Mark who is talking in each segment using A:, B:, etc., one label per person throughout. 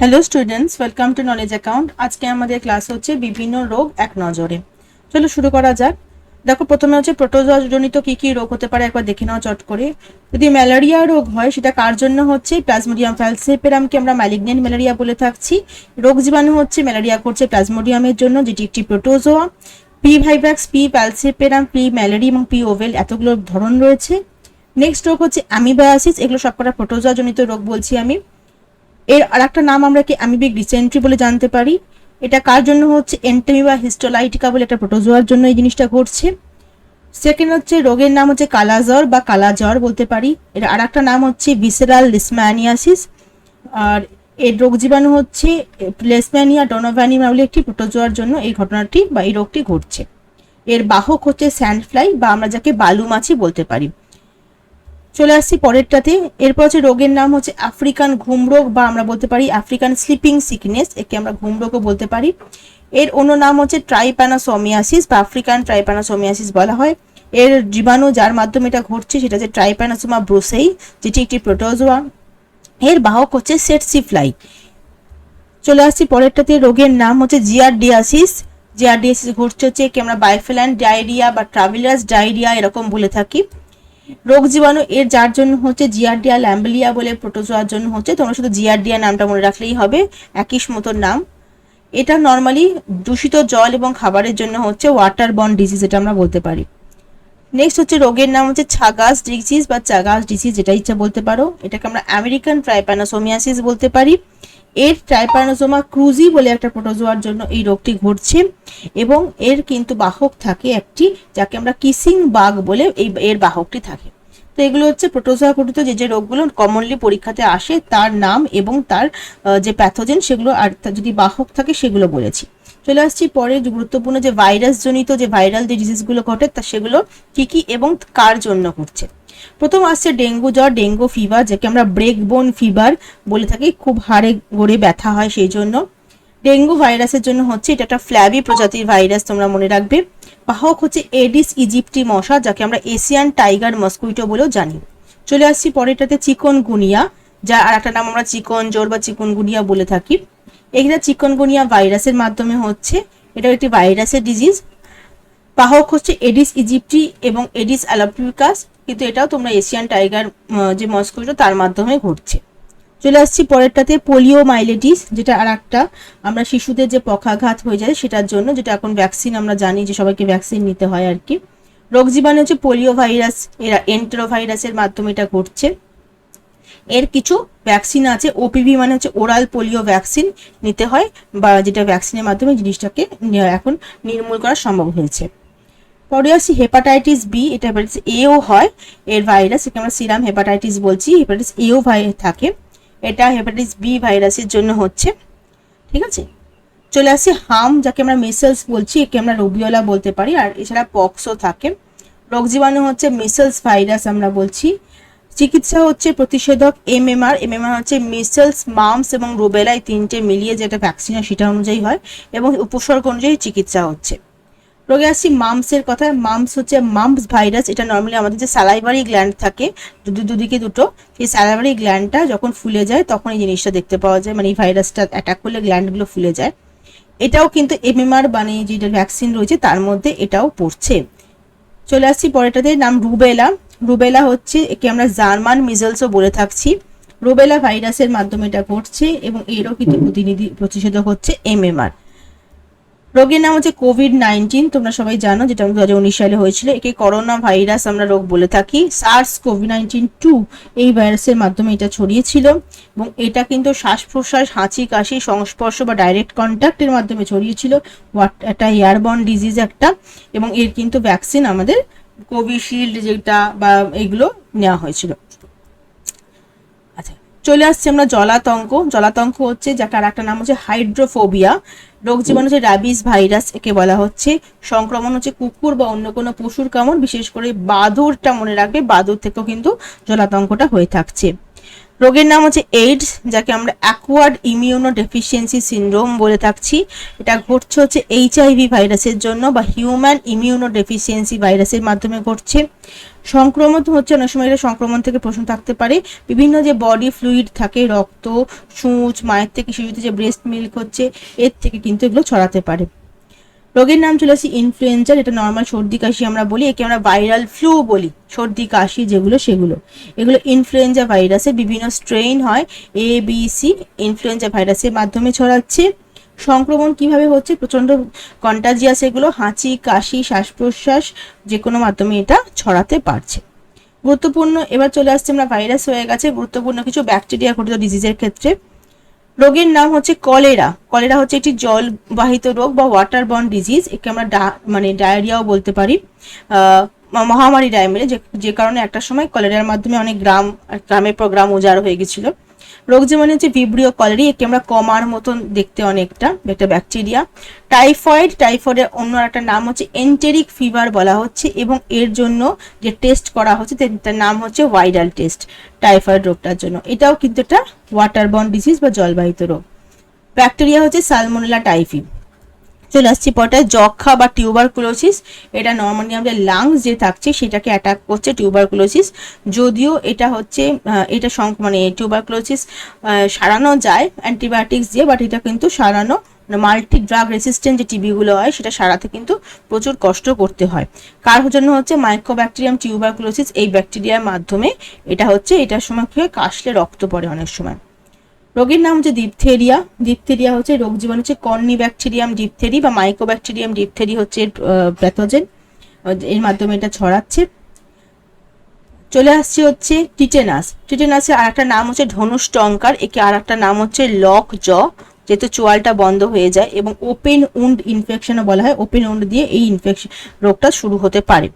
A: Hello students welcome to knowledge account আজকে আমাদের class হচ্ছে বিভিন্ন রোগ এক নজরে। চলো শুরু করা যাক। দেখো, প্রথমে হচ্ছে প্রোটোজনিত কি কি রোগ হতে পারে, একবার দেখে নাও চট করে। যদি ম্যালেরিয়া রোগ হয়, সেটা কার জন্য হচ্ছে? প্লাজমোডিয়াম ফ্যালসেপেরামকে আমরা ম্যালিগনেন্ট ম্যালেরিয়া বলে থাকছি। রোগ জীবাণু হচ্ছে ম্যালেরিয়া করছে প্লাজমোডিয়ামের জন্য, যেটি একটি protozoa P vivax P falciparum P malariae এবং পি ওভেল এতগুলো ধরন রয়েছে। নেক্সট রোগ হচ্ছে অ্যামিবায়াসিস এগুলো সবকটা প্রোটোজোয়া জনিত রোগ বলছি আমি। এর আর একটা নাম আমরা কি অ্যামিবিক ডিসেন্ট্রি বলে জানতে পারি? এটা কার জন্য হচ্ছে? এন্টেমি বা হিস্টোলাইটিকা বলে একটা প্রোটোজোয়ার জন্য এই জিনিসটা ঘটছে। সেকেন্ড হচ্ছে রোগের নাম হচ্ছে কালাজ্বর বা কালাজ্বর বলতে পারি। এর আর একটা নাম হচ্ছে ভিসেরাল লিসম্যানিয়াসিস আর এর রোগ জীবাণু হচ্ছে লেসম্যানিয়া ডোনোভ্যানিমা বলে একটি প্রোটোজোয়ার জন্য এই ঘটনাটি বা এই রোগটি ঘটছে। এর বাহক হচ্ছে স্যান্ডফ্লাই বা আমরা যাকে বালু মাছি বলতে পারি। চলে আসছি পরেরটাতে। এরপর হচ্ছে রোগের নাম হচ্ছে আফ্রিকান ঘুম রোগ বা আমরা বলতে পারি আফ্রিকান স্লিপিং সিকনেস, একে আমরা ঘুম রোগও বলতে পারি। এর অন্য নাম হচ্ছে ট্রাইপ্যানাসোমিয়াসিস বা আফ্রিকান ট্রাইপ্যানাসোমিয়াসিস বলা হয়। এর জীবাণু যার মাধ্যমে এটা ঘটছে সেটা হচ্ছে ট্রাইপ্যানাসোমা ব্রোসেই, যেটি একটি প্রোটোজোয়া। এর বাহক হচ্ছে সেটসি ফ্লাই চলে আসছি পরেরটাতে, রোগের নাম হচ্ছে জিয়ারডিয়াসিস। জিয়ারডিয়াসিস ঘটছে হচ্ছে কি আমরা বাইফেল্যান্ড ডায়রিয়া বা ট্রাভেলার্স ডায়রিয়া এরকম বলে থাকি। রোগ জীবাণু এর যার জন্য হচ্ছে জিয়ারডিয়া ল্যাম্বলিয়া বলে প্রোটোজোয়ার জন্য হচ্ছে, তোমরা শুধু জিয়ারডিয়া নামটা মনে রাখলেই হবে, একই মতন নাম। এটা নর্মালি দূষিত জল এবং খাবারের জন্য হচ্ছে ওয়াটার বন ডিজিজ এটা আমরা বলতে পারি। নেক্সট হচ্ছে রোগের নাম হচ্ছে ছাগাস ডিজিজ বা চাগাস ডিজিজ যেটা ইচ্ছা বলতে পারো। এটাকে আমরা আমেরিকান ট্রাইপ্যানোসোমিয়াসিস বলতে পারি। এর ট্রাইপ্যানোজোমা ক্রুজি বলে একটা প্রোটোজোয়ার জন্য এই রোগটি ঘটছে এবং এর কিন্তু বাহক থাকে একটি, যাকে আমরা কিসিং বাগ বলে এই এর বাহকটি থাকে। তো এগুলো হচ্ছে প্রোটোজোয়া ঘটিত যে যে রোগগুলো কমনলি পরীক্ষাতে আসে, তার নাম এবং তার যে প্যাথোজেন সেগুলো আর যদি বাহক থাকে সেগুলো বলেছি। চলে আসছি। পরে গুরুত্বপূর্ণ যে ভাইরাস জনিত যে ভাইরাল যে ডিজিজগুলো ঘটে, তা সেগুলো কি কি এবং কার জন্য ঘটছে? প্রথম আসছে ডেঙ্গু জ্বর, ডেঙ্গু ফিভার যাকে আমরা ব্রেক বোন ফিভার বলে থাকি। খুব হাড়ে গড়ে ব্যথা হয় সেই জন্য। ডেঙ্গু ভাইরাসের জন্য হচ্ছে, এটা একটা ফ্ল্যাবি প্রজাতির ভাইরাস তোমরা মনে রাখবে। বাহক হচ্ছে এডিস ইজিপ্টি মশা, যাকে আমরা এশিয়ান টাইগার মস্কুইটো বলেও জানি। চলে আসছি পরেরটাতে চিকন গুনিয়া যা আর একটা নাম আমরা চিকন জ্বর বা চিকন গুনিয়া বলে থাকি। এখানে চিকনগুনিয়া ভাইরাসের মাধ্যমে হচ্ছে এটা একটি ভাইরাসের ডিজিজ বাহক হচ্ছে এডিস ইজিপ্টি এবং এডিস অ্যালাপ্রিকাস কিন্তু এটাও তোমরা এশিয়ান টাইগার যে মস্কুইটো তার মাধ্যমে ঘটছে। চলে আসছি পরেরটাতে পোলিও মাইলেটিস যেটা আর একটা, আমরা শিশুদের যে পক্ষাঘাত হয়ে যায় সেটার জন্য, যেটা এখন ভ্যাকসিন আমরা জানি যে সবাইকে ভ্যাকসিন নিতে হয় আর কি। রোগ জীবাণু হচ্ছে পোলিও ভাইরাস এরা এন্টেরোভাইরাসের মাধ্যমে এটা ঘটছে। এর কিছু ভ্যাকসিন আছে ওপিভি মানে হচ্ছে ওরাল পোলিও ভ্যাকসিন নিতে হয়, বা যেটা ভ্যাকসিনের মাধ্যমে জিনিসটাকে এখন নির্মূল করা সম্ভব হয়েছে। পরে আসছি হেপাটাইটিস বি এটা হেপাটাইটিস এও হয়, এর ভাইরাস একে আমরা সিরাম হেপাটাইটিস বলছি হেপাটাইটিস এও ভাই, থাকে। এটা হেপাটাইটিস বি ভাইরাসের জন্য হচ্ছে, ঠিক আছে? চলে আসছি হাম যাকে আমরা মিসেলস বলছি, একে আমরা রবিওলা বলতে পারি, আর এছাড়া পক্সও থাকে। রোগ জীবাণু হচ্ছে মিসেলস ভাইরাস আমরা বলছি চিকিৎসা হচ্ছে প্রতিষেধক এমএমআর এমএমআর হচ্ছে মিসেলস মামস এবং রুবেলা এই তিনটে মিলিয়ে যেটা ভ্যাকসিন হয় সেটা অনুযায়ী হয় এবং উপসর্গ অনুযায়ী চিকিৎসা হচ্ছে। রোগে আসছি মামসের কথা। মামস হচ্ছে মামস ভাইরাস এটা নর্মালি আমাদের যে স্যালাইভারি গ্ল্যান্ড থাকে, দুদিকে দুটো, সেই স্যালাইভারি গ্ল্যান্ডটা যখন ফুলে যায় তখন এই জিনিসটা দেখতে পাওয়া যায় মানে এই ভাইরাসটা অ্যাটাক করলে গ্ল্যান্ডগুলো ফুলে যায়। এটাও কিন্তু এমএমআর মানে যেটা ভ্যাকসিন রয়েছে তার মধ্যে এটাও পড়ছে। চলে আসছি পরেরটাতে, নাম রুবেলা রুবেলা হচ্ছে একে আমরা জার্মান মিজলসও বলে থাকছি। রুবেলা ভাইরাসের মাধ্যমে এটা ঘটছে এবং এরও কিন্তু প্রতিনিধি প্রতিষেধক হচ্ছে এমএমআর। রোগের নাম হচ্ছে কোভিড নাইন্টিন তোমরা সবাই জানো, যেটা দু হাজার উনিশ সালে হয়েছিল। একে করোনা ভাইরাস আমরা রোগ বলে থাকি। সার্স কোভিড নাইন্টিন টু এই ভাইরাসের মাধ্যমে এটা ছড়িয়েছিল এবং এটা কিন্তু শ্বাস প্রশ্বাস হাঁচি, কাশি, সংস্পর্শ বা ডাইরেক্ট কন্ট্যাক্টের মাধ্যমে ছড়িয়েছিল। একটা এয়ারবর্ন ডিজিজ একটা এবং এর কিন্তু ভ্যাকসিন আমাদের কোভিশিল্ড যেটা বা এগুলো নেওয়া হয়েছিল। আচ্ছা চলে আসছি আমরা জলাতঙ্ক। জলাতঙ্ক হচ্ছে যা তার একটা নাম হচ্ছে হাইড্রোফোবিয়া। রোগ জীবাণু হচ্ছে র্যাবিস ভাইরাস একে বলা হচ্ছে। সংক্রমণ হচ্ছে কুকুর বা অন্য কোনো পশুর কামড়, বিশেষ করে বাদুরটা মনে রাখবে। বাদুর থেকেও কিন্তু জলাতঙ্কটা হয়ে থাকছে। রোগের নাম হচ্ছে এইডস যাকে আমরা অ্যাকোয়ার্ড ইমিউনো ডেফিসিয়েন্সি সিন্ড্রোম বলে থাকছি। এটা ঘটছে হচ্ছে এইচআইভি ভাইরাসের জন্য বা হিউম্যান ইমিউনো ডেফিসিয়েন্সি ভাইরাসের মাধ্যমে ঘটছে। সংক্রমণ হচ্ছে অনেক সময় এটা সংক্রমণ থেকে প্রশ্ন থাকতে পারে। বিভিন্ন যে বডি ফ্লুইড থাকে, রক্ত, সূচ, মায়ের থেকে শিশুতে যে ব্রেস্ট মিল্ক হচ্ছে, এর থেকে কিন্তু এগুলো ছড়াতে পারে। রোগের নাম চলে আসি ইনফ্লুয়েঞ্জা এটা নর্মাল সর্দি কাশি আমরা বলি। একে আমরা ভাইরাল ফ্লু বলি। সর্দি, কাশি যেগুলো, সেগুলো। এগুলো ইনফ্লুয়েঞ্জা ভাইরাসের বিভিন্ন স্ট্রেইন হয়। এ বি সি ইনফ্লুয়েঞ্জা ভাইরাসের মাধ্যমে ছড়াচ্ছে। সংক্রমণ কীভাবে হচ্ছে? প্রচণ্ড কন্টাজিয়াস এগুলো, হাঁচি, কাশি শ্বাস প্রশ্বাস যে কোনো মাধ্যমে এটা ছড়াতে পারছে। গুরুত্বপূর্ণ, এবার চলে আসছে আমরা ভাইরাস হয়ে গেছে। গুরুত্বপূর্ণ কিছু ব্যাকটেরিয়া ঘটিত ডিজিজের ক্ষেত্রে। রোগের নাম হচ্ছে কলেরা। কলেরা হচ্ছে একটি জলবাহিত রোগ বা ওয়াটার বন ডিজিজ একে আমরা মানে ডায়রিয়াও বলতে পারি। মহামারী ডায়মেরে যে যে কারণে একটা সময় কলেরার মাধ্যমে অনেক গ্রাম গ্রামের পর গ্রাম উজাড় হয়ে গেছিল। রোগ মানে হচ্ছে ভিব্রিও কলেরি একে আমরা কমার মতন দেখতে অনেকটা, একটা ব্যাকটেরিয়া টাইফয়েড টাইফয়েডের অন্য একটা নাম হচ্ছে এন্টেরিক ফিভার বলা হচ্ছে এবং এর জন্য যে টেস্ট করা হচ্ছে তার নাম হচ্ছে ভাইরাল টেস্ট টাইফয়েড রোগটার জন্য। এটাও কিন্তু একটা ওয়াটার বন ডিজিজ বা জলবাহিত রোগ। ব্যাকটেরিয়া হচ্ছে সালমোনেলা টাইফি চলে আসছি পরটায় যক্ষা বা টিউবারকুলোসিস এটা নর্মালি আমাদের লাংস যে থাকছে সেটাকে অ্যাটাক করছে টিউবারকুলোসিস যদিও এটা হচ্ছে এটা সং মানে টিউবারকুলোসিস সারানো যায় অ্যান্টিবায়োটিক্স দিয়ে বাট এটা কিন্তু সারানো মাল্টি ড্রাগ রেসিস্ট্যান্ট যে টিবিগুলো হয়, সেটা সারাতে কিন্তু প্রচুর কষ্ট করতে হয়। কার জন্য হচ্ছে? মাইক্রো মাইক্রোব্যাকটেরিয়াম টিউবারকুলোসিস এই ব্যাকটেরিয়ার মাধ্যমে এটা হচ্ছে, এটার সময় কাশলে রক্ত পড়ে অনেক সময়। রোগের নাম হচ্ছে ডিপথেরিয়া ডিপথেরিয়া হচ্ছে রোগ জীবন হচ্ছে কর্নি ব্যাকটেরিয়াম ডিপথেরি বা মাইক্রোব্যাকটেরিয়াম ডিপথেরি হচ্ছে প্যাথোজেন এর মাধ্যমে এটা ছড়াচ্ছে। চলে আসছে হচ্ছে টিটেনাস টিটেনাসের আর একটা নাম হচ্ছে ধনুষ টঙ্কার। একে আর একটা নাম হচ্ছে লক জ যেহেতু চোয়ালটা বন্ধ হয়ে যায় এবং ওপেন উন্ড ইনফেকশনও বলা হয়। ওপেন উন্ড দিয়ে এই ইনফেকশন রোগটা শুরু হতে পারে।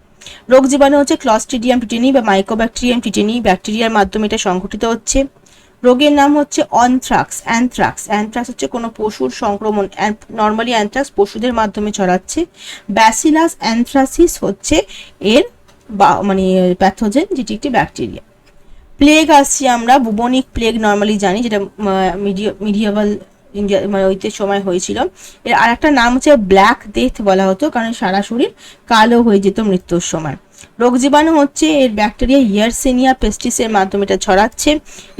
A: রোগ জীবাণু হচ্ছে ক্লস্ট্রিডিয়াম টিটেনি বা মাইক্রোব্যাকটেরিয়াম টিটেনি ব্যাকটেরিয়ার মাধ্যমে এটা সংঘটিত হচ্ছে। রোগের নাম হচ্ছে অনথ্রাক্স, অ্যানথ্রাক্স। অ্যান্থ্রাক্স হচ্ছে কোনো পশুর সংক্রমণ নর্মালি অ্যান্থ্রাক্স পশুদের মাধ্যমে ছড়াচ্ছে। ব্যাসিলাস অ্যানথ্রাসিস হচ্ছে এর বা মানে প্যাথোজেন যেটি একটি ব্যাকটেরিয়া প্লেগ আসছি আমরা বুবনিক প্লেগ নর্মালি জানি, যেটা মিডিয়া মিডিয়াভাল ইন্ডিয়া মানে ঐতের সময় হয়েছিল। এর আর একটা নাম হচ্ছে ব্ল্যাক ডেথ বলা হতো, কারণ সারা শরীর কালো হয়ে যেত মৃত্যুর সময়। রোগ জীবাণু হচ্ছে এর ব্যাকটেরিয়া ইয়ারসেনিয়া পেস্টিসের মাধ্যমে এটা ছড়াচ্ছে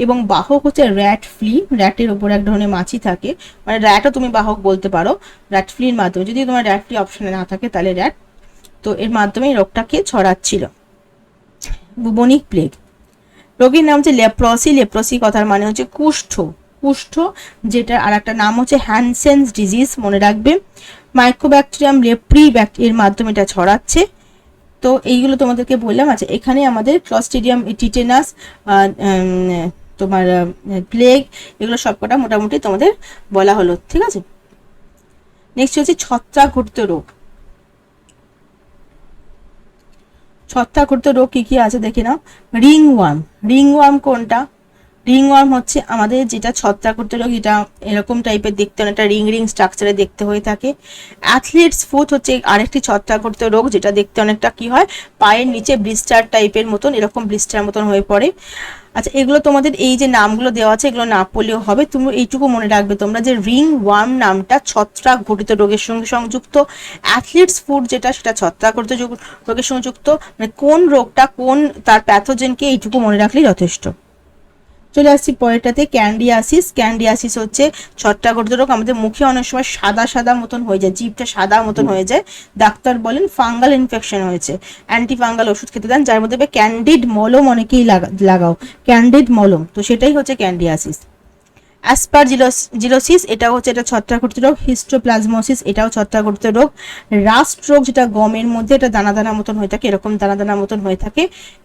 A: এবং বাহক হচ্ছে র্যাট ফ্লি। র্যাটের ওপর এক ধরনের মাছি থাকে। মানে র্যাটও তুমি বাহক বলতে পারো। র্যাট ফ্লির মাধ্যমে। যদি তোমার র্যাট ফ্লি অপশনে না থাকে তাহলে র্যাট তো এর মাধ্যমে রোগটাকে ছড়াচ্ছিল। Bubonic plague. রোগীর নাম হচ্ছে লেপ্রসি। লেপ্রসি কথার মানে হচ্ছে কুষ্ঠ। কুষ্ঠ যেটা আর একটা নাম হচ্ছে হ্যানসেন্স ডিজিজ, মনে রাখবে। মাইক্রোব্যাকটেরিয়াম লেপ্রি এর মাধ্যমে এটা ছড়াচ্ছে। তো এইগুলো তোমাদেরকে বললাম আচ্ছা এখানে আমাদের ক্লস্টিডিয়াম টিটেনাস তোমার প্লেগ এগুলো সবকটা মোটামুটি তোমাদের বলা হলো, ঠিক আছে? নেক্সট হচ্ছে ছত্রাক ঘটিত রোগ। ছত্রা ঘটিত রোগ কি কি আছে দেখে নাও। রিং ওয়ার্ম রিং ওয়ার্ম কোনটা? রিংওয়ার্ম হচ্ছে আমাদের যেটা ছত্রাকর্ত রোগ, এটা এরকম টাইপের দেখতে অনেকটা রিং রিং স্ট্রাকচারে দেখতে হয়ে থাকে। অ্যাথলিটস ফুট হচ্ছে আরেকটি ছত্রাকর্ত রোগ, যেটা দেখতে অনেকটা কি হয়, পায়ের নিচে ব্লিস্টার টাইপের মতন, এরকম ব্লিস্টার মতন হয়ে পড়ে। আচ্ছা এগুলো তোমাদের এই যে নামগুলো দেওয়া আছে, এগুলো না পড়লেও হবে। তুমি এইটুকু মনে রাখবে তোমরা যে রিং ওয়ার্ম নামটা ছত্রাক ঘটিত রোগের সঙ্গে সংযুক্ত। অ্যাথলিটস ফুড যেটা, সেটা ছত্রাক ঘটিত রোগের সংযুক্ত মানে কোন রোগটা, কোন তার প্যাথোজেনকে এইটুকু মনে রাখলেই যথেষ্ট। চলে আসছি পরেরটাতে ক্যান্ডিয়াসিস। ক্যান্ডিয়াসিস হচ্ছে ছট্টাগর্ত রোগ আমাদের মুখে অনেক সময় সাদা সাদা মতন হয়ে যায় জিভটা সাদা মতন হয়ে যায়। ডাক্তার বলেন ফাঙ্গাল ইনফেকশন হয়েছে। অ্যান্টি ফাঙ্গাল ওষুধ খেতে দেন যার মধ্যে ক্যান্ডিড মলম অনেকেই লাগা লাগাও। ক্যান্ডিড মলম তো সেটাই হচ্ছে ক্যান্ডিয়াসিস। অ্যাসপার জিলোসিস এটাও হচ্ছে এটা ছত্রাকর্ত রোগ। হিস্টোপ্লাজমোসিস এটাও ছত্রাকর্ত রোগ। রাস্ট রোগ যেটা গমের মধ্যে এটা দানা দানা মতন হয়ে থাকে এরকম দানা দানা মতন হয়ে থাকে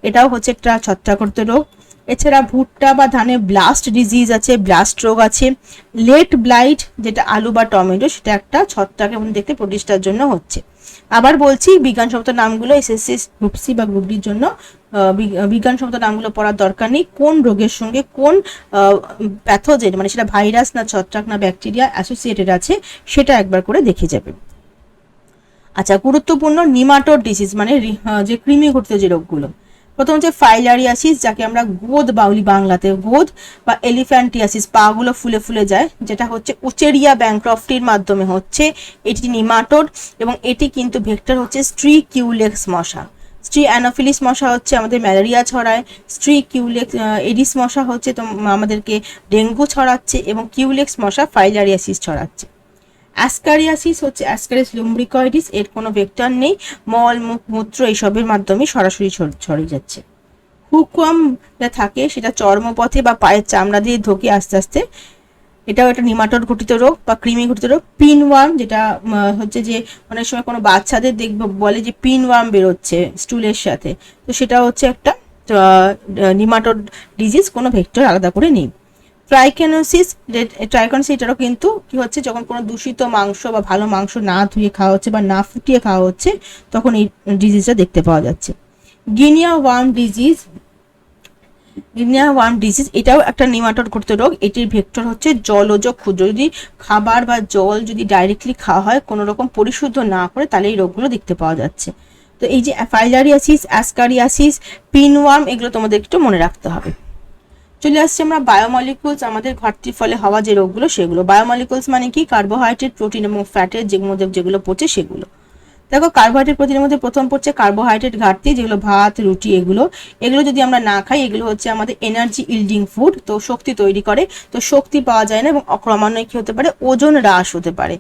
A: এটাও হচ্ছে একটা ছত্রাকর্ত রোগ। এছাড়া ভুট্টা বা ধানে ব্লাস্ট ডিজিজ আছে ব্লাস্ট রোগ আছে লেট ব্লাইট যেটা আলু বা টমেটো সেটা একটা ছত্রাক এবং দেখতে প্রতিষ্ঠার জন্য হচ্ছে। আবার বলছি, বিজ্ঞানসম্মত নামগুলো এসএসসি গ্রুপ সি বা গ্রুপ ডির জন্য বিজ্ঞানসম্মত নামগুলো পড়ার দরকার নেই, কোন রোগের সঙ্গে কোন প্যাথোজেন মানে সেটা ভাইরাস না ছত্রাক না ব্যাকটেরিয়া অ্যাসোসিয়েটেড আছে, সেটা একবার করে দেখে যাবে। আচ্ছা গুরুত্বপূর্ণ নিমাটোর ডিজিজ মানে যে কৃমি ঘটিত যে রোগগুলো। প্রথম হচ্ছে ফাইলারিয়াসিস, যাকে আমরা গোদ বাউলি বাংলাতে গোদ বা এলিফ্যান্টিয়াসিস, পাগুলো ফুলে ফুলে যায়, যেটা হচ্ছে উচেরিয়া ব্যাংক্রফটির মাধ্যমে হচ্ছে এটি নিমাটোড এবং এটি কিন্তু ভেক্টর হচ্ছে স্ট্রি কিউলেক্স মশা। স্ট্রি অ্যানোফিলিস মশা হচ্ছে আমাদের ম্যালেরিয়া ছড়ায় স্ট্রি কিউলেক্স এডিস মশা হচ্ছে তো আমাদেরকে ডেঙ্গু ছড়াচ্ছে এবং কিউলেক্স মশা ফাইলারিয়াসিস ছড়াচ্ছে। অ্যাসকারিয়াসিস হচ্ছে অ্যাসকারিস লুম্ব্রিকয়েডিস এর কোনো ভেক্টর নেই। মল মুখ মূত্র এইসবের মাধ্যমে সরাসরি ছড়- ছড়িয়ে যাচ্ছে। হুকওয়াম যা থাকে, সেটা চর্মপথে বা পায়ের চামড়া দিয়ে ঢোকে আস্তে আস্তে। এটাও একটা নিমাটোড ঘটিত রোগ বা কৃমি ঘটিত রোগ। পিন ওয়ার্ম যেটা হচ্ছে যে অনেক সময় কোনো বাচ্চাদের দেখব, বলে যে পিন ওয়ার্ম বেরোচ্ছে স্টুলের সাথে। তো সেটা হচ্ছে একটা নিমাটোড ডিজিজ, কোনো ভেক্টর আলাদা করে নেই। ট্রাইকেনোসিস ট্রাইকনোসিস এটারও কিন্তু কি হচ্ছে, যখন কোনো দূষিত মাংস বা ভালো মাংস না ধুয়ে খাওয়া হচ্ছে বা না ফুটিয়ে খাওয়া হচ্ছে, তখন এই ডিজিজটা দেখতে পাওয়া যাচ্ছে। Guinea worm disease Guinea worm disease এটাও একটা নিমাটোড ঘটিত রোগ। এটির ভেক্টর হচ্ছে জলজ ক্ষুদ্র। যদি খাবার বা জল যদি ডাইরেক্টলি খাওয়া হয়, কোনো রকম পরিশুদ্ধ না করে, তাহলে এই রোগগুলো দেখতে পাওয়া যাচ্ছে। তো এই যে ফাইলারিয়াসিস অ্যাসকারিয়াসিস পিনওয়ার্ম এগুলো তোমাদের একটু মনে রাখতে হবে। চলে আসছে আমরা বায়োমলিকুলস আমাদের ঘাটতির ফলে হওয়া যে রোগগুলো, সেগুলো। বায়োমলিকুলস মানে কি? কার্বোহাইড্রেট প্রোটিন এবং ফ্যাটের যেগুলো যেগুলো পড়ছে সেগুলো। দেখো কার্বোহাইড্রেট প্রোটিনের মধ্যে প্রথম পড়ছে কার্বোহাইড্রেট ঘাটতি, যেগুলো ভাত, রুটি, এগুলো। এগুলো যদি আমরা না খাই, এগুলো হচ্ছে আমাদের এনার্জি ইল্ডিং ফুড তো শক্তি তৈরি করে। তো শক্তি পাওয়া যায় না এবং ক্রমান্বয়ে কি হতে পারে? ওজন হ্রাস হতে পারে।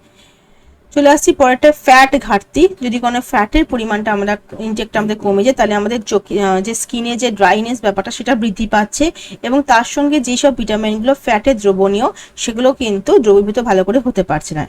A: চলে আসছি পরেরটা ফ্যাট ঘাটতি। যদি কোনো ফ্যাটের পরিমাণটা আমরা ইনটেকটা আমাদের কমে যায়, তাহলে আমাদের চোখে যে স্কিনে যে ড্রাইনেস ব্যাপারটা, সেটা বৃদ্ধি পাচ্ছে এবং তার সঙ্গে যেসব ভিটামিনগুলো ফ্যাটে দ্রবণীয়, সেগুলো কিন্তু দ্রবীভূত ভালো করে হতে পারছে না।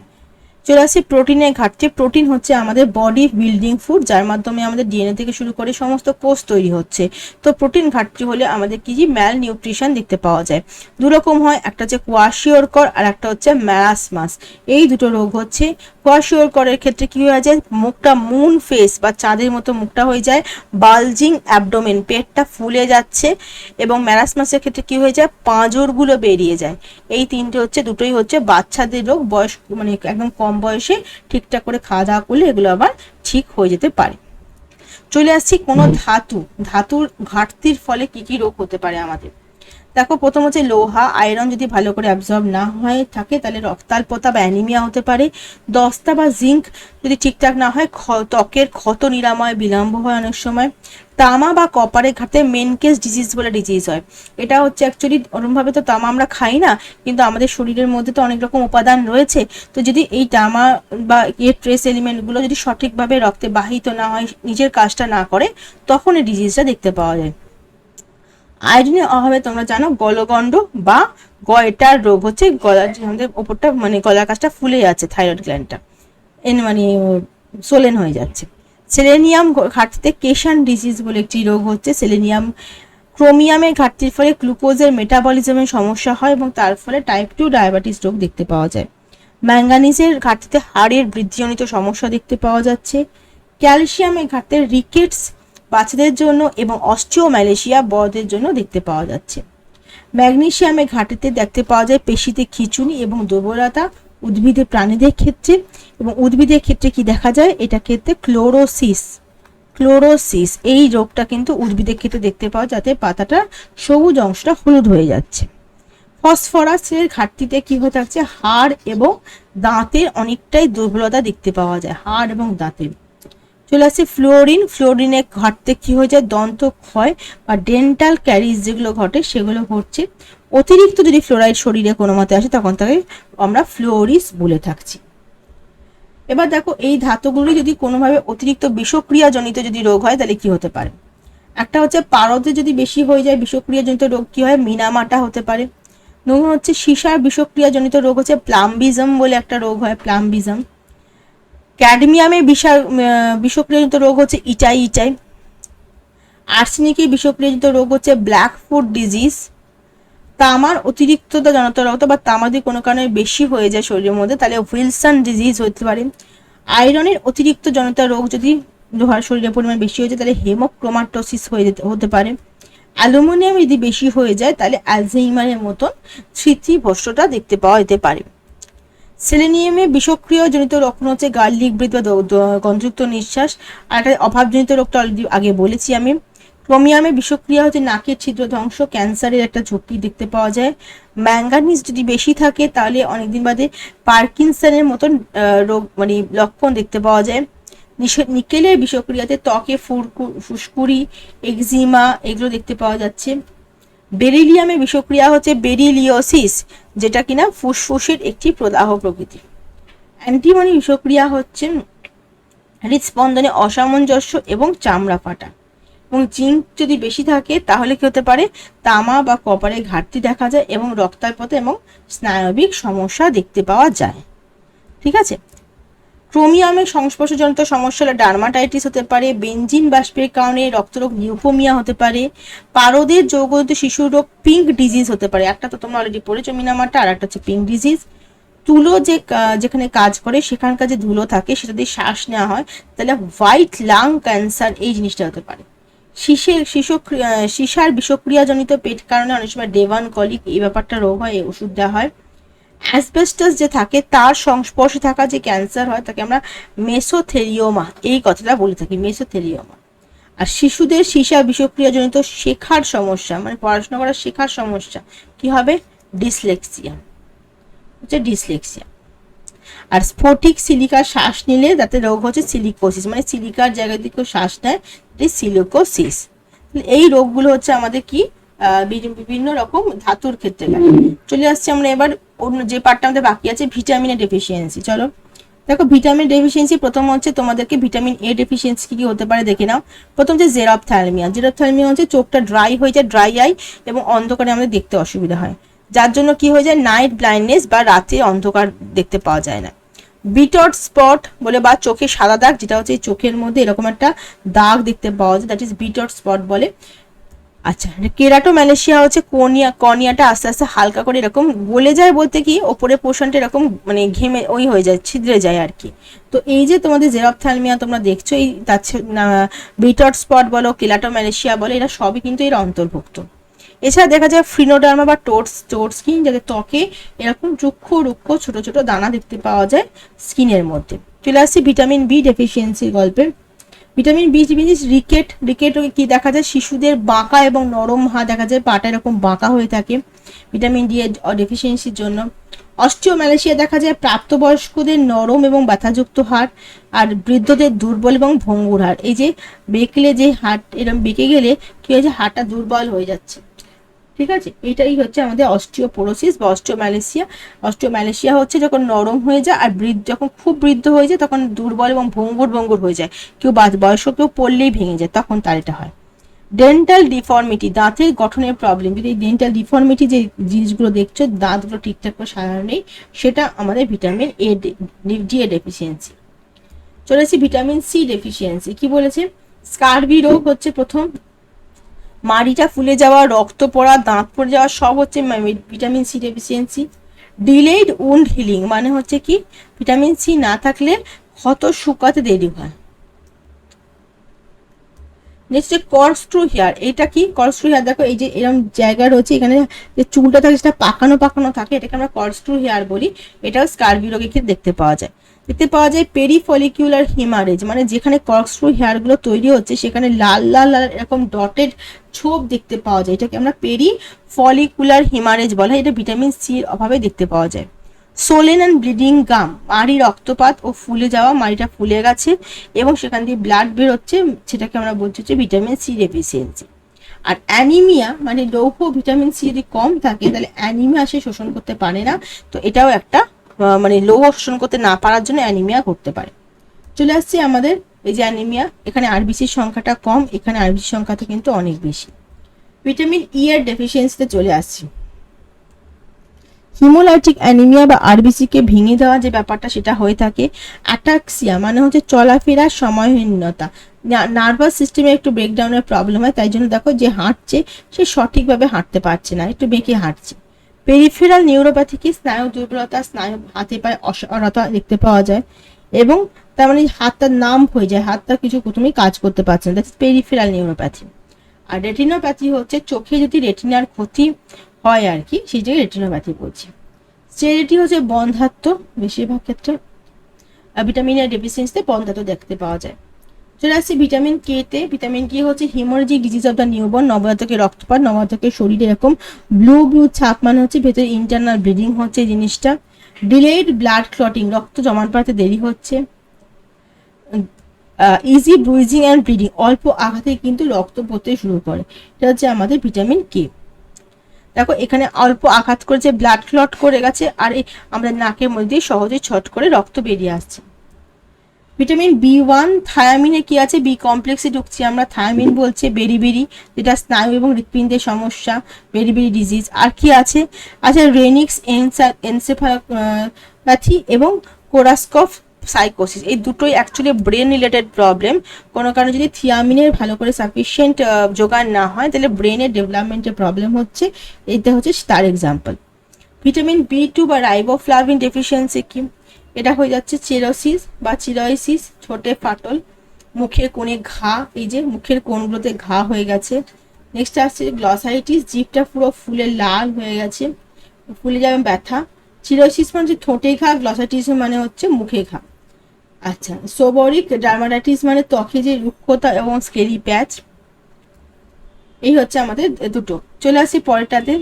A: চলে আসছি প্রোটিনের ঘাটতি। প্রোটিন হচ্ছে আমাদের বডি বিল্ডিং ফুড, যার মাধ্যমে আমাদের ডিএনএ থেকে শুরু করে সমস্ত কোষ তৈরি হচ্ছে। তো প্রোটিন ঘাটতি হলে আমাদের কি কি? ম্যাল নিউট্রিশন দেখতে পাওয়া যায়। দু রকম হয়, একটা হচ্ছে কোয়াশিওরকর আর একটা হচ্ছে ম্যারাসমাস এই দুটো রোগ হচ্ছে। কোয়াশিওরকরের ক্ষেত্রে কি হয়ে যায়? মুখটা মুন ফেস বা চাঁদের মতো মুখটা হয়ে যায়। বালজিং অ্যাবডোমেন পেটটা ফুলে যাচ্ছে এবং ম্যারাসমাসের ক্ষেত্রে কি হয়ে যায়? পাঁজরগুলো বেরিয়ে যায়। এই তিনটে হচ্ছে, দুটোই হচ্ছে বাচ্চাদের রোগ। বয়স মানে একদম কম বয়সে ঠিকঠাক করে খাওয়া দাওয়া করলে এগুলো আবার ঠিক হয়ে যেতে পারে। চলে আসছি কোনো ধাতু। ধাতুর ঘাটতির ফলে কি কি রোগ হতে পারে আমাদের? দেখো, প্রথম হচ্ছে লোহা আয়রন যদি ভালো করে অ্যাবজর্ব না হয়ে, থাকে, তাহলে রক্তাল্পতা বা অ্যানিমিয়া হতে পারে। দস্তা বা জিঙ্ক যদি ঠিকঠাক না হয় ত্বকের ক্ষত নিরাময়, বিলম্ব হয় অনেক সময়। তামা বা কপারের ঘাটে মেনকেস ডিজিজ বলে ডিজিজ হয়। এটা হচ্ছে অ্যাকচুয়ালি ওরমভাবে তো তামা আমরা খাই না, কিন্তু আমাদের শরীরের মধ্যে তো অনেক রকম উপাদান রয়েছে। তো যদি এই তামা বা এর ট্রেস এলিমেন্টগুলো যদি সঠিকভাবে রক্তে বাহিত না হয়, নিজের কাজটা না করে, তখন এই ডিজিজটা দেখতে পাওয়া যায়। আয়োডিনের অভাবে তোমরা জানো, গলগণ্ড বা গয়টার রোগ হচ্ছে গলার যে আমাদের ওপরটা মানে গলার কাছটা ফুলে যাচ্ছে থাইরয়েড গ্ল্যান্ডটা। এন মানে সোলেন হয়ে যাচ্ছে। সেলেনিয়াম ঘাটতিতে কেশান ডিজিজ বলে একটি রোগ হচ্ছে। সেলেনিয়াম, ক্রোমিয়ামের ঘাটতির ফলে গ্লুকোজের মেটাবলিজমের সমস্যা হয় এবং তার ফলে টাইপ টু ডায়াবেটিস রোগ দেখতে পাওয়া যায়। ম্যাঙ্গানিজের ঘাটতিতে হাড়ের বৃদ্ধিজনিত সমস্যা দেখতে পাওয়া যাচ্ছে। ক্যালসিয়ামের ঘাটতিতে রিকেটস বাচ্চাদের জন্য এবং অস্টিওম্যালেশিয়া বড়দের জন্য দেখতে পাওয়া যাচ্ছে। ম্যাগনেসিয়ামের ঘাটতিতে দেখতে পাওয়া যায় পেশিতে খিঁচুনি এবং দুর্বলতা উদ্ভিদে প্রাণীদের ক্ষেত্রে। এবং উদ্ভিদের ক্ষেত্রে কি দেখা যায়? এটা ক্ষেত্রে ক্লোরোসিস। ক্লোরোসিস, এই রোগটা কিন্তু উদ্ভিদের ক্ষেত্রে দেখতে পাওয়া যাতে পাতাটা সবুজ অংশটা হলুদ হয়ে যাচ্ছে। ফসফরাসের ঘাটতিতে কি হয়ে থাকছে? হাড় এবং দাঁতের অনেকটাই দুর্বলতা দেখতে পাওয়া যায়, হাড় এবং দাঁতের। চলে আসছে ফ্লোরিন ফ্লোরিনে ঘাটতে কি হয়ে যায়? দন্ত ক্ষয় বা ডেন্টাল ক্যারিজ যেগুলো ঘটে, সেগুলো ঘটছে। অতিরিক্ত যদি ফ্লোরাইড শরীরে কোনো মতে আসে, তখন তাকে আমরা ফ্লোরিস বলে থাকছি। এবার দেখো, এই ধাতুগুলি যদি কোনোভাবে অতিরিক্ত বিষক্রিয়াজনিত যদি রোগ হয়, তাহলে কি হতে পারে? একটা হচ্ছে পারদে যদি বেশি হয়ে যায়, বিষক্রিয়াজনিত রোগ কি হয়? মিনামাটা হতে পারে। ধরুন হচ্ছে সীসার বিষক্রিয়াজনিত রোগ হচ্ছে প্লাম্বিজম বলে একটা রোগ হয়, প্লাম্বিজম। ক্যাডমিয়ামের বিষার আহ, বিষক্রিয়াজনিত রোগ হচ্ছে ইটাই ইটাই। আর্সেনিকের বিষক্রিয়াজনিত রোগ হচ্ছে ব্ল্যাক ফুড ডিজিজ। তামার অতিরিক্ততা জনিত রোগ বা তামা যদি কোনো কারণে বেশি হয়ে যায় শরীরের মধ্যে তাহলে উইলসন ডিজিজ হতে পারে। আয়রনের অতিরিক্ত জনিত রোগ যদি লোহার শরীরের পরিমাণ বেশি হয়ে যায় তাহলে হেমোক্রোমাটোসিস হয়ে যেতে হতে পারে। অ্যালুমিনিয়াম যদি বেশি হয়ে যায় তাহলে অ্যালঝেইমারের মতন স্মৃতিভ্রষ্টতা দেখতে পাওয়া যেতে পারে। সেলেনিয়ামে বিষক্রিয় জনিত লক্ষণ হচ্ছে গার্লিক ব্রিথ বা গন্ধযুক্ত নিঃশ্বাস। আর একটা অভাবজনিত রোগটা অলরেডি আগে বলেছি আমি। ক্রোমিয়ামে বিষক্রিয়া হচ্ছে নাকের ছিদ্র ধ্বংস, ক্যান্সারের একটা ঝুঁকি দেখতে পাওয়া যায়। ম্যাঙ্গানিজ যদি বেশি থাকে, তাহলে অনেকদিন বাদে পার্কিনসনের মতন রোগ মানে লক্ষণ দেখতে পাওয়া যায়। নিকেলের বিষক্রিয়াতে ত্বকে ফুরকু- ফুসকুড়ি এক্সিমা এগুলো দেখতে পাওয়া যাচ্ছে। বেরিলিয়ামে বিষক্রিয়া হচ্ছে বেরিলিওসিস যেটা কিনা ফুসফুসের একটি প্রদাহ প্রকৃতি। অ্যান্টিমনি বিষক্রিয়া হচ্ছে হৃদস্পন্দনে অসামঞ্জস্য এবং চামড়া ফাটা। এবং জিঙ্ক যদি বেশি থাকে, তাহলে কি হতে পারে? তামা বা কপারে ঘাটতি দেখা যায় এবং রক্তাল্পতা এবং স্নায়বিক সমস্যা দেখতে পাওয়া যায়। ঠিক আছে? ক্রোমিয়ামের সংস্পর্শজনিত সমস্যা হলে ডার্মাটাইটিস হতে পারে বেঞ্জিন বাষ্পের কারণে রক্তরোগ লিউকোমিয়া হতে পারে, পারদের যৌগজনিত শিশুর রোগ পিঙ্ক ডিজিজ হতে পারে। একটা তো তোমরা অলরেডি পড়েছো মিনামাটা, আর একটা হচ্ছে পিঙ্ক ডিজিজ। তুলো যে যেখানে কাজ করে, সেখানকার যে ধুলো থাকে, সেটা দিয়ে শ্বাস নেওয়া হয়, তাহলে হোয়াইট লাং ক্যান্সার এই জিনিসটা হতে পারে। শিশের শিশু শিশার বিষক্রিয়াজনিত পেট কারণে অনেক সময় ডেভান কলিক এই ব্যাপারটা রোগ হয়, এই ওষুধ দেওয়া হয়। অ্যাসবেস্টাস যে থাকে, তার সংস্পর্শে থাকা যে ক্যান্সার হয়, তাকে আমরা মেসোথেরিওমা এই কথাটা বলে থাকি মেসোথেরিওমা আর শিশুদের সীসা বিষক্রিয়াজনিত শেখার সমস্যা মানে পড়াশোনা করার শেখার সমস্যা, কি হবে? ডিসলেক্সিয়া। হচ্ছে ডিসলেক্সিয়া। আর স্ফটিক সিলিকার শ্বাস নিলে তাতে রোগ হচ্ছে সিলিকোসিস মানে সিলিকার জায়গা দিয়ে কেউ শ্বাস নেয় সিলিকোসিস। এই রোগগুলো হচ্ছে আমাদের কি? বিভিন্ন রকম ধাতুর ক্ষেত্রে চলে আসছে আমরা এবার অন্য যে পার্টটা আমাদের বাকি আছে ভিটামিনের ডেফিসিয়েন্সি চলো। দেখো ভিটামিন ডেফিসিয়েন্সি প্রথম হচ্ছে তোমাদেরকে ভিটামিন এ ডেফিসিয়েন্সি কি কি হতে পারে দেখে নাও। প্রথম হচ্ছে জেরপথ্যালমিয়া জেরপথ্যালমিয়া হচ্ছে চোখটা ড্রাই হয়ে যায় ড্রাই আই এবং অন্ধকারে আমাদের দেখতে অসুবিধা হয়। যার জন্য কি হয়ে যায় নাইট ব্লাইন্ডনেস বা রাতে অন্ধকার দেখতে পাওয়া যায় না। বিটট স্পট বলে বা চোখে সাদা দাগ, যেটা হচ্ছে চোখের মধ্যে এরকম একটা দাগ দেখতে পাওয়া যায় দ্যাট ইজ বিটট স্পট বলে। আচ্ছা কেরাটো ম্যালেশিয়া হচ্ছে কোনিয়া, কর্নিয়াটা আস্তে আস্তে হালকা করে এরকম গলে যায় বলতে কি ওপরে পোর্শনটা এরকম মানে ঘেমে ওই হয়ে যায়, ছিদ্রে যায় আর কি। তো এই যে তোমাদের জেরপথ্যালমিয়া তোমরা দেখছ, এই তার বিটট স্পট বলো কেলাটো ম্যালেশিয়া বলো, এরা সবই কিন্তু এর অন্তর্ভুক্ত। এছাড়া দেখা যায় ফ্রিনোডার্মা বা টোটস টোট স্কিন যাদের ত্বকে এরকম রুক্ষ রুক্ষ, ছোট ছোট দানা দেখতে পাওয়া যায় স্কিনের মধ্যে। চলে আসছি ভিটামিন বি ডেফিসিয়েন্সির গল্পে ভিটামিন বি জিনিস রিকেট রিকেট কি দেখা যায়? শিশুদের বাঁকা এবং নরম হা দেখা যায়, পাটা এরকম বাঁকা হয়ে থাকে ভিটামিন ডি এর ডেফিসিয়েন্সির জন্য। মালয়েশিয়া দেখা যায় প্রাপ্তবয়স্কদের নরম এবং ব্যথাযুক্ত হাড় আর বৃদ্ধদের দুর্বল এবং ভঙ্গুর হাড়। এই যে বেঁকলে যে হাড় এরকম বেঁকে গেলে কি হয়েছে হাড়টা দুর্বল হয়ে যাচ্ছে। ঠিক আছে? এটাই হচ্ছে আমাদের অস্টিওপোরোসিস বা অস্টিওম্যালেশিয়া অস্টিওম্যালেশিয়া হচ্ছে যখন নরম হয়ে যায় আর বৃদ্ধ, যখন খুব বৃদ্ধ হয়ে যায় তখন দুর্বল এবং ভঙ্গুর ভঙ্গুর হয়ে যায়। কেউ বয়স্ক কেউ পড়লেই ভেঙে যায়, তখন তার এটা হয়। ডেন্টাল ডিফর্মিটি দাঁতের গঠনের প্রবলেম যদি এই ডেন্টাল ডিফর্মিটি যে জিনিসগুলো দেখছ, দাঁতগুলো ঠিকঠাক করে সারানো নেই, সেটা আমাদের vitamin A D A deficiency চলেছি ভিটামিন সি ডেফিসিয়েন্সি কি বলেছে? স্কারবি রোগ হচ্ছে প্রথম। মাড়িটা ফুলে যাওয়া, রক্ত পড়া, দাঁত পড়ে যাওয়া, সব হচ্ছে vitamin C deficiency delayed wound healing মানে হচ্ছে কি ভিটামিন সি না থাকলে ক্ষত শুকাতে দেরি হয়। নেক্সট কর্স্ট্রু হেয়ার এটা কি? কর্স্ট্রু হেয়ার দেখো, এই যে এরকম জায়গা রয়েছে, এখানে যে চুলটা থাকে সেটা পাকানো পাকানো থাকে, এটাকে আমরা কর্স্ট্রু হেয়ার বলি। এটাও স্কারবি রোগে দেখতে পাওয়া যায়। দেখতে পাওয়া যায় পেরিফলিকিউলার হিমারেজ মানে যেখানে কর্স্ট্রু হেয়ারগুলো তৈরি হচ্ছে, সেখানে লাল লাল লাল এরকম ডটেড ছোপ দেখতে পাওয়া যায়। এটাকে আমরা পেরি ফলিকুলার হিমারেজ বলা হয়। এটা ভিটামিন সির অভাবে দেখতে পাওয়া যায়। সোলেন অ্যান্ড ব্লিডিং গাম মাড়ি রক্তপাত ও ফুলে যাওয়া, মাড়িটা ফুলে গেছে এবং সেখান দিয়ে ব্লাড বেরোচ্ছে, সেটাকে আমরা বলছি হচ্ছে ভিটামিন সি ডেফিসিয়েন্সি আর অ্যানিমিয়া মানে লৌহ ভিটামিন সি যদি কম থাকে, তাহলে অ্যানিমিয়া সে শোষণ করতে পারে না। তো এটাও একটা মানে লো শোষণ করতে না পারার জন্য অ্যানিমিয়া করতে পারে। চলে আসছে আমাদের এই যে অ্যানিমিয়া এখানে আরবিসির সংখ্যাটা কম, এখানে আরবিসির সংখ্যাটা কিন্তু অনেক বেশি। ভিটামিন ই এর ডেফিসিয়েন্সিতে চলে আসছি। হিমোলাইটিক অ্যানিমিয়া বা আরবিসি কে ভেঙে দেওয়া যে ব্যাপারটা, সেটা হয়ে থাকে অ্যাটাক্সিয়া মানে হচ্ছে চলাফেরার সময়হীনতা। নার্ভাস সিস্টেমে একটু ব্রেকডাউনের প্রবলেম হয়, তাই জন্য দেখো যে হাঁটছে, সে সঠিকভাবে হাঁটতে পারছে না, একটু বেঁকে হাঁটছে। পেরিফেরাল নিউরোপ্যাথি কি স্নায়ু দুর্বলতা, স্নায়ু হাতে পায়ে অসরতা দেখতে পাওয়া যায় এবং তার মানে হাতটা নাম হয়ে যায়, হাতটা কিছু প্রথমেই কাজ করতে পারছে না দ্যাটস পেরিফেরাল নিউরোপ্যাথি আর রেটিনোপ্যাথি হচ্ছে চোখে যদি রেটিনার ক্ষতি হয় আর কি, সেই জায়গায় রেটিনোপ্যাথি বলছি। স্টেরিটি হচ্ছে বন্ধাত্ম বেশিরভাগ ক্ষেত্রে। ভিটামিনের ডেফিসিয়েন্সিতে বন্ধাত্ম দেখতে পাওয়া যায়। চলে আসছি ভিটামিন কে তে। ভিটামিন কে হচ্ছে haemorrhagic disease of the newborn নবজাতকের রক্তপাত, নবজাতকের শরীরে এরকম ব্লু ব্লু ছাপ মানে হচ্ছে ভেতরে ইন্টারনাল ব্লিডিং হচ্ছে জিনিসটা। ডিলেড ব্লাড ক্লটিং রক্ত জমান বাড়তে দেরি হচ্ছে। ইজি ব্রুইজিং অ্যান্ড ব্লিডিং অল্প আঘাতে কিন্তু রক্ত পড়তে শুরু করে। এটা হচ্ছে আমাদের ভিটামিন কে দেখো, এখানে অল্প আঘাত করে যে ব্লাড ক্লট করে গেছে, আর আমরা নাকের মধ্যে সহজে ছট করে রক্ত বেরিয়ে আসছে। ভিটামিন বি ওয়ান, থায়ামিনে কি আছে? বি কমপ্লেক্সে ঢুকছি আমরা। থায়ামিন বলছে বেরি বেরি, যেটা স্নায়ু এবং হৃৎপিণ্ডের সমস্যা, বেরি বেরি ডিজিজ আর কি আছে? আছে রেনিক্স এনসেফালোপ্যাথি এবং কোরাসকফ সাইকোসিস। এই দুটোই অ্যাকচুয়ালি ব্রেন রিলেটেড প্রবলেম কোনো কারণে যদি থিয়ামিনের ভালো করে সাফিসিয়েন্ট যোগান না হয়, তাহলে ব্রেনের ডেভেলপমেন্টের প্রবলেম হচ্ছে। এইটা হচ্ছে তার এক্সাম্পল ভিটামিন বি টু বা রাইবোফ্লাভিন ডেফিসিয়েন্সি কি? এটা হয়ে যাচ্ছে চিরোসিস বা চিরোসিস ছোটে ফাটল, মুখের কোণে ঘা, এই যে মুখের কোণগুলোতে ঘা হয়ে গেছে। নেক্সট আসছে গ্লসাইটিস জিভটা পুরো ফুলে লাল হয়ে গেছে, ফুলে যাবে ব্যথা। চিরোসিস মানে হচ্ছে ঠোঁটে ঘা গ্লসাইটিস মানে হচ্ছে মুখে ঘা। আচ্ছা সোবরিক ডার্মাটাইটিস মানে ত্বকে যে রুক্ষতা এবং স্কেরি প্যাচ এই হচ্ছে আমাদের দুটো। চলে আসি পরেরটাতে।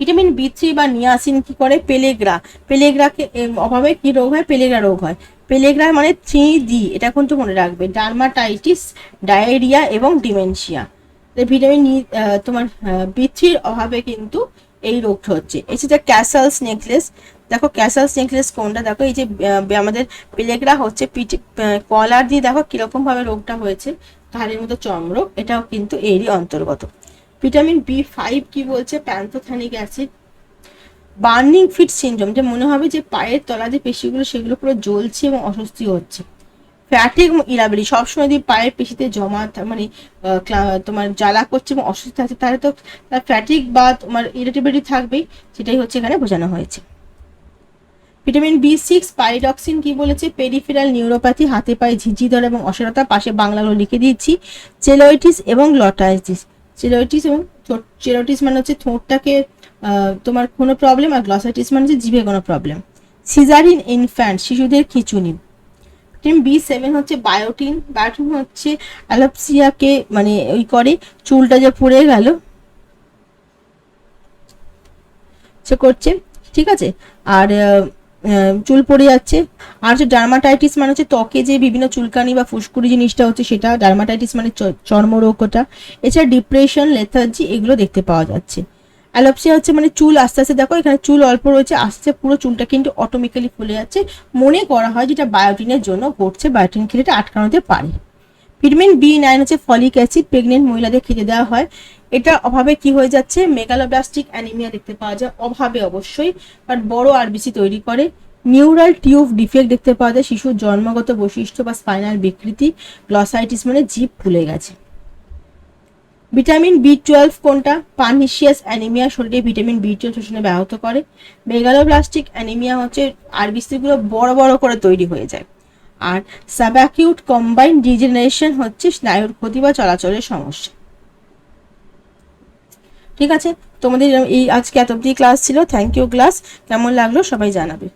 A: ভিটামিন বি থ্রি বা নিয়াসিন কি করে? পেলেগ্রা পেলেগ্রাকে অভাবে কি রোগ হয়? পেলেগ্রা রোগ হয়। পেলেগ্রা মানে থ্রি ডি এটা কিন্তু মনে রাখবে। ডার্মাটাইটিস ডায়রিয়া এবং ডিমেনশিয়া ভিটামিন তোমার বি থ্রির অভাবে কিন্তু এই রোগটা হচ্ছে। এছাড়া ক্যাসালস নেকলেস দেখো ক্যাসালস নেকলেস কোনটা? দেখো এই যে আমাদের পেলেগ্রা হচ্ছে পিঠে কলার দিয়ে দেখো কীরকম ভাবে রোগটা হয়েছে। ঘাড়ের মতো চমরোগ এটাও কিন্তু এরই অন্তর্গত। ভিটামিন বি ফাইভ কি বলছে? Pantothenic acid. Burning feet syndrome, যে মনে হবে যে পায়ের তলা যে পেশিগুলো, সেগুলো পুরো জ্বলছে এবং অস্বস্তি হচ্ছে। ফ্যাটিক ইরাবিলি সবসময় যদি পায়ের পেশিতে জমা মানে তোমার জ্বালা করছে এবং অস্বস্তি থাকছে তাহলে তো তার ফ্যাটিক বা তোমার ইরিটেবিলিটি থাকবেই, সেটাই হচ্ছে এখানে বোঝানো হয়েছে। ভিটামিন বি সিক্স পাইডক্সিন কি বলেছে? পেরিফেরাল নিউরোপ্যাথি হাতে পায়ে ঝিঝি ধরে এবং অসরতা পাশে বাংলাগুলো লিখে দিয়েছি। চেলোইটিস এবং লটাইটিস চেলোইটিস এবং চেলোইটিস মানে হচ্ছে ঠোঁটটাকে তোমার কোনো প্রবলেম আর গ্লসাইটিস মানে হচ্ছে জিভে কোনো প্রবলেম সিজারিন ইনফ্যান্ট শিশুদের খিচুনি। ভিটামিন বি সেভেন হচ্ছে বায়োটিন বায়োটিন হচ্ছে অ্যালোপসিয়াকে মানে ওই করে, চুলটা যে পড়ে গেল। সে করছে, ঠিক আছে? আর চুল পড়ে যাচ্ছে। আর হচ্ছে ডার্মাটাইটিস মানে হচ্ছে ত্বকে যে বিভিন্ন চুলকানি বা ফুসকুড়ি জিনিসটা হচ্ছে সেটা ডার্মাটাইটিস মানে চর্মরোগ ওটা এছাড়া ডিপ্রেশন লেথার্জি এগুলো দেখতে পাওয়া যাচ্ছে। অ্যালোপসিয়া হচ্ছে মানে চুল আস্তে আস্তে দেখো, এখানে চুল অল্প রয়েছে, আস্তে পুরো চুলটা কিন্তু অটোমেটিক্যালি ফুলে যাচ্ছে। মনে করা হয় যেটা বায়োটিনের জন্য ঘটছে বায়োটিন খেলে এটা আটকানোতে পারে। ভিটামিন বি নাইন হচ্ছে ফলিক অ্যাসিড প্রেগনেন্ট মহিলাদের খেতে দেওয়া হয়। এটা অভাবে কি হয়ে যাচ্ছে? মেগালোব্লাস্টিক অ্যানিমিয়া দেখতে পাওয়া যায়। অভাবে অবশ্যই বাট বড় আরবিসি তৈরি করে। নিউরাল টিউব ডিফেক্ট দেখতে পাওয়া যায় শিশুর জন্মগত বৈশিষ্ট্য বা স্পাইনাল বিকৃতি। গ্লসাইটিস মানে জিভ ফুলে গেছে। ভিটামিন বি টুয়েলভ কোনটা? পার্নিশিয়াস অ্যানিমিয়া শরীরে ভিটামিন বি টুয়েলভ শোষণে ব্যাহত করে। মেগালোব্লাস্টিক অ্যানিমিয়া হচ্ছে আরবিসিগুলো বড় বড় করে তৈরি হয়ে যায়। আর সাবাকিউট কম্বাইন্ড ডিজেনারেশন হচ্ছে স্নায়ুর ক্ষতি বা চলাচলের সমস্যা। ঠিক আছে? তোমাদের এই আজকে এত অব্দি ক্লাস ছিল। থ্যাংক ইউ ক্লাস কেমন লাগল সবাই জানাবে।